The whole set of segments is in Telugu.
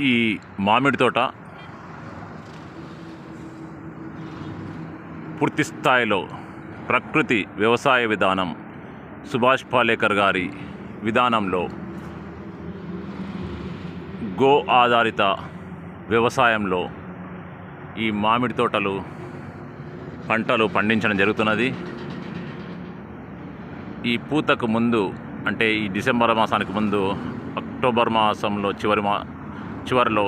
ఈ మామిడి తోట పూర్తి స్థాయిలో ప్రకృతి వ్యవసాయ విధానం సుభాష్ పాలేకర్ గారి విధానంలో గో ఆధారిత వ్యవసాయంలో ఈ మామిడి తోటలు పంటలు పండించడం జరుగుతున్నది. ఈ పూతకు ముందు అంటే ఈ డిసెంబర్ మాసానికి ముందు అక్టోబర్ మాసంలో చివరి మా చివరిలో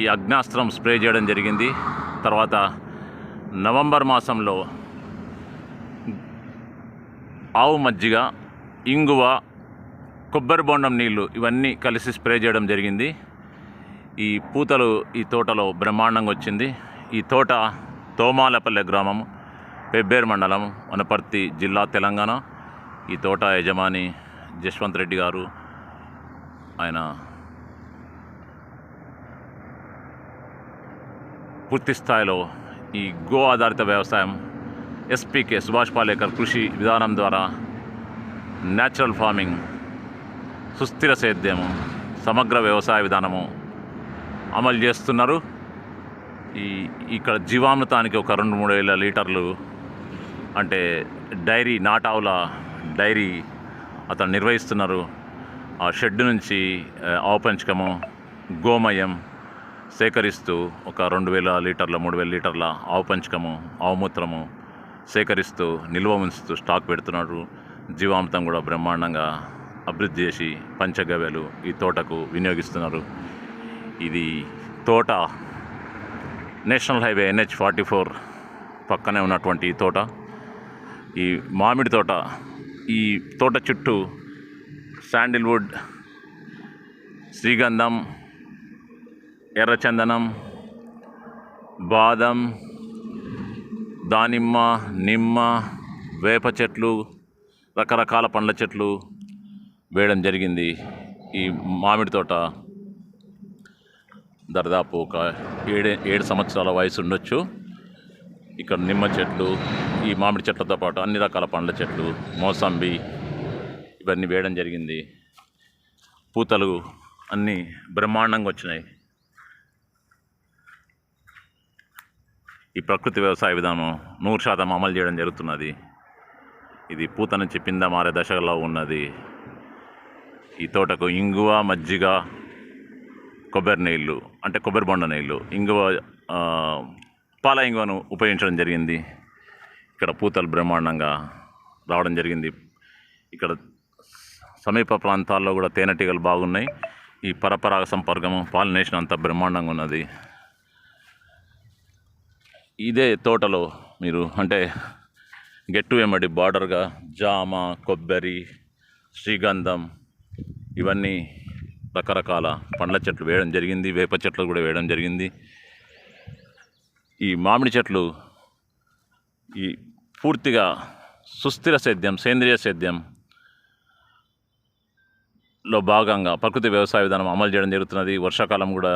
ఈ అగ్నాస్త్రం స్ప్రే చేయడం జరిగింది. తర్వాత నవంబర్ మాసంలో ఆవు మజ్జిగ ఇంగువ కొబ్బరి బొండం నీళ్ళు ఇవన్నీ కలిసి స్ప్రే చేయడం జరిగింది. ఈ పూతలు ఈ తోటలో బ్రహ్మాండంగా వచ్చింది. ఈ తోట తోమాలపల్లె గ్రామం పెబ్బేరు మండలం వనపర్తి జిల్లా తెలంగాణ. ఈ తోట యజమాని జశ్వంత్ రెడ్డి గారు ఆయన పూర్తి స్థాయిలో ఈ గో ఆధారిత వ్యవసాయం ఎస్పీకే సుభాష్ పాలేకర్ కృషి విధానం ద్వారా న్యాచురల్ ఫార్మింగ్ సుస్థిర సేద్యము సమగ్ర వ్యవసాయ విధానము అమలు చేస్తున్నారు. ఈ ఇక్కడ జీవామృతానికి ఒక రెండు మూడు వేల లీటర్లు అంటే డైరీ నాటావుల డైరీ అతను నిర్వహిస్తున్నారు. ఆ షెడ్ నుంచి ఆవు పంచకము గోమయం సేకరిస్తూ ఒక రెండు వేల లీటర్ల మూడు వేల లీటర్ల ఆవు పంచకము ఆవు మూత్రము సేకరిస్తూ నిల్వ ఉంచుతూ స్టాక్ పెడుతున్నారు జీవామృతం కూడా బ్రహ్మాండంగా అభివృద్ధి చేసి పంచగవ్యలు ఈ తోటకు వినియోగిస్తున్నారు. ఇది తోట national highway NH forty four పక్కనే ఉన్నటువంటి ఈ తోట. ఈ మామిడి తోట ఈ తోట చుట్టూ శాండిల్వుడ్ శ్రీగంధం ఎర్రచందనం బాదం దానిమ్మ నిమ్మ వేప చెట్లు రకరకాల పండ్ల చెట్లు వేయడం జరిగింది ఈ మామిడి తోట. దాదాపు ఒక ఏడు ఏడు సంవత్సరాల వయసు ఉండొచ్చు. ఇక్కడ నిమ్మ చెట్లు ఈ మామిడి చెట్లతో పాటు అన్ని రకాల పండ్ల చెట్లు మోసంబి ఇవన్నీ వేయడం జరిగింది. పూతలు అన్నీ బ్రహ్మాండంగా వచ్చినాయి. ఈ ప్రకృతి వ్యవసాయ విధానం నూరు శాతం అమలు చేయడం జరుగుతున్నది. ఇది పూత నుంచి పింద మారే దశలో ఉన్నది. ఈ తోటకు ఇంగువ మజ్జిగ కొబ్బరి నీళ్ళు అంటే కొబ్బరి బొండ నీళ్ళు ఇంగువ పాల ఇంగువను ఉపయోగించడం జరిగింది. ఇక్కడ పూతలు బ్రహ్మాండంగా రావడం జరిగింది. ఇక్కడ సమీప ప్రాంతాల్లో కూడా తేనెటీగలు బాగున్నాయి. ఈ పరపరాగ సంపర్కము పాలినేషన్ అంతా బ్రహ్మాండంగా ఉన్నది. ఇదే తోటలో మీరు అంటే గెట్టు వెంబడి బార్డర్గా జామ కొబ్బరి శ్రీగంధం ఇవన్నీ రకరకాల పండ్ల చెట్లు వేయడం జరిగింది వేప చెట్లు కూడా వేయడం జరిగింది. ఈ మామిడి చెట్లు ఈ పూర్తిగా సుస్థిర సేద్యం సేంద్రియ సేద్యం లో భాగంగా ప్రకృతి వ్యవసాయ విధానం అమలు చేయడం జరుగుతున్నది. వర్షాకాలం కూడా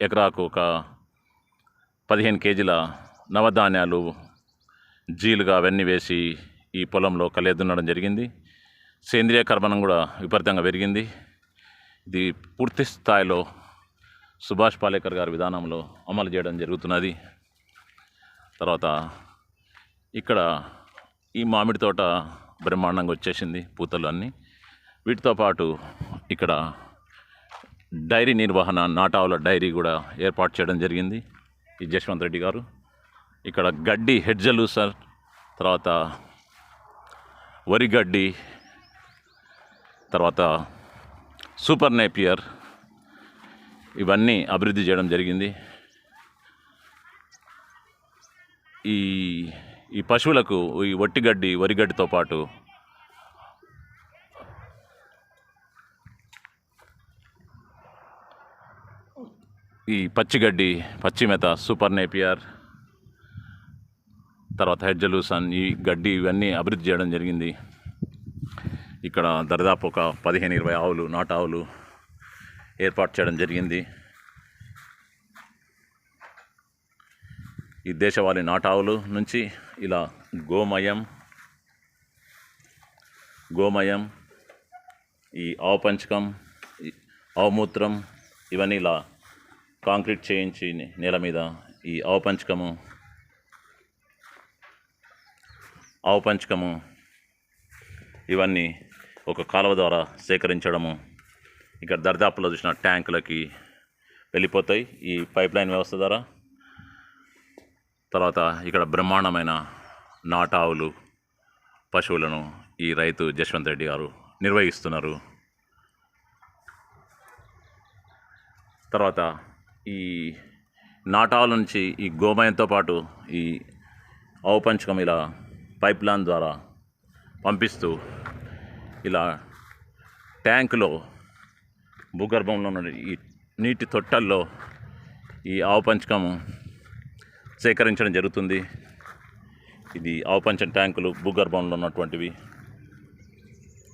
ఎకరాకు ఒక పదిహేను కేజీల నవధాన్యాలు జీలుగా అవన్నీ వేసి ఈ పొలంలో కలియదున్నడం జరిగింది. సేంద్రియ కర్బనం కూడా విపరీతంగా పెరిగింది. ఇది పూర్తి స్థాయిలో సుభాష్ పాలేకర్ గారి విధానంలో అమలు చేయడం జరుగుతున్నది. తర్వాత ఇక్కడ ఈ మామిడి తోట బ్రహ్మాండంగా వచ్చేసింది పూతలు అన్నీ. వీటితో పాటు ఇక్కడ డైరీ నిర్వహణ నాటావుల డైరీ కూడా ఏర్పాటు చేయడం జరిగింది. ఈ జశ్వంత్ రెడ్డి గారు. ఇక్కడ గడ్డి హెడ్జలు సార్. తర్వాత వరి గడ్డి తర్వాత సూపర్ నేపియర్. ఇవన్నీ అభివృద్ధి చేయడం జరిగింది. ఈ ఈ పశువులకు ఈ వట్టిగడ్డి వరిగడ్డితో పాటు ఈ పచ్చిగడ్డి పచ్చిమెత సూపర్ నేపియర్ తర్వాత హెడ్జలూసన్ ఈ గడ్డి ఇవన్నీ అభివృద్ధి చేయడం జరిగింది. ఇక్కడ దరిదాపు ఒక పదిహేను ఇరవై ఆవులు నాటు ఆవులు ఏర్పాటు చేయడం జరిగింది. ఈ దేశవాళీ నాటావులు నుంచి ఇలా గోమయం గోమయం ఈ ఆవు పంచకం ఆవుమూత్రం మూత్రం ఇవన్నీ ఇలా కాంక్రీట్ చేయించి నేల మీద ఈ అవపంచకము అవపంచకము ఇవన్నీ ఒక కాలువ ద్వారా సేకరించడము ఇక్కడ దర్దాపులో చూసిన ట్యాంకులకి వెళ్ళిపోతాయి ఈ పైప్ లైన్ వ్యవస్థ ద్వారా. తర్వాత ఇక్కడ బ్రహ్మాండమైన నాటావులు పశువులను ఈ రైతు జశ్వంత్ రెడ్డి గారు నిర్వహిస్తున్నారు. తర్వాత ఈ నాటాల నుంచి ఈ గోమయంతో పాటు ఈ ఔపంచకం ఇలా పైప్ లైన్ ద్వారా పంపిస్తూ ఇలా ట్యాంకులో భూగర్భంలో ఉన్న ఈ నీటి తొట్టల్లో ఈ ఆవుపంచకము సేకరించడం జరుగుతుంది. ఇది ఆవుపంచం ట్యాంకులు భూగర్భంలో ఉన్నటువంటివి.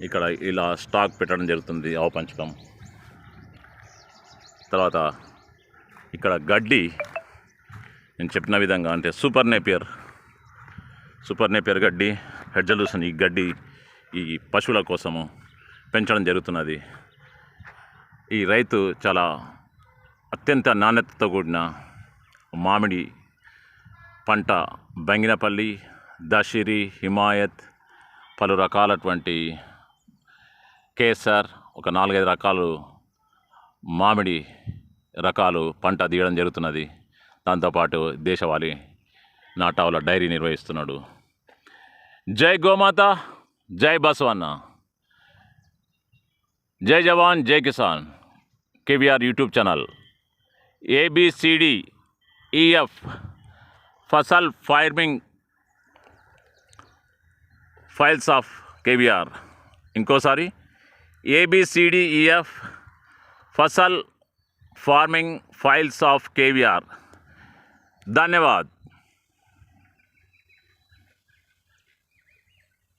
ఇక్కడ ఇలా స్టాక్ పెట్టడం జరుగుతుంది ఆవుపంచకం తర్వాత ఇక్కడ గడ్డి నేను చెప్పిన విధంగా అంటే సూపర్ నేపియర్ సూపర్ నేపియర్ గడ్డి హెడ్జలూసన్ ఈ గడ్డి ఈ పశువుల కోసము పెంచడం జరుగుతున్నది. ఈ రైతు చాలా అత్యంత నాణ్యతతో కూడిన మామిడి పంట బంగినపల్లి దషిరి హిమాయత్ పలు రకాలటువంటి కేసర్ ఒక నాలుగైదు రకాలు మామిడి రకాలు పంట తీయడం జరుగుతున్నది. దాంతోపాటు దేశవాళీ నాటావుల డైరీ నిర్వహిస్తున్నాడు. జై గోమాత జై బసవన్న జై జవాన్ జై Kisan. KVR YouTube channel. ABCD EF Fasal farming files of KVR. ఇంకోసారి ABCDEF Fasal farming files of KVR ధన్యవాద్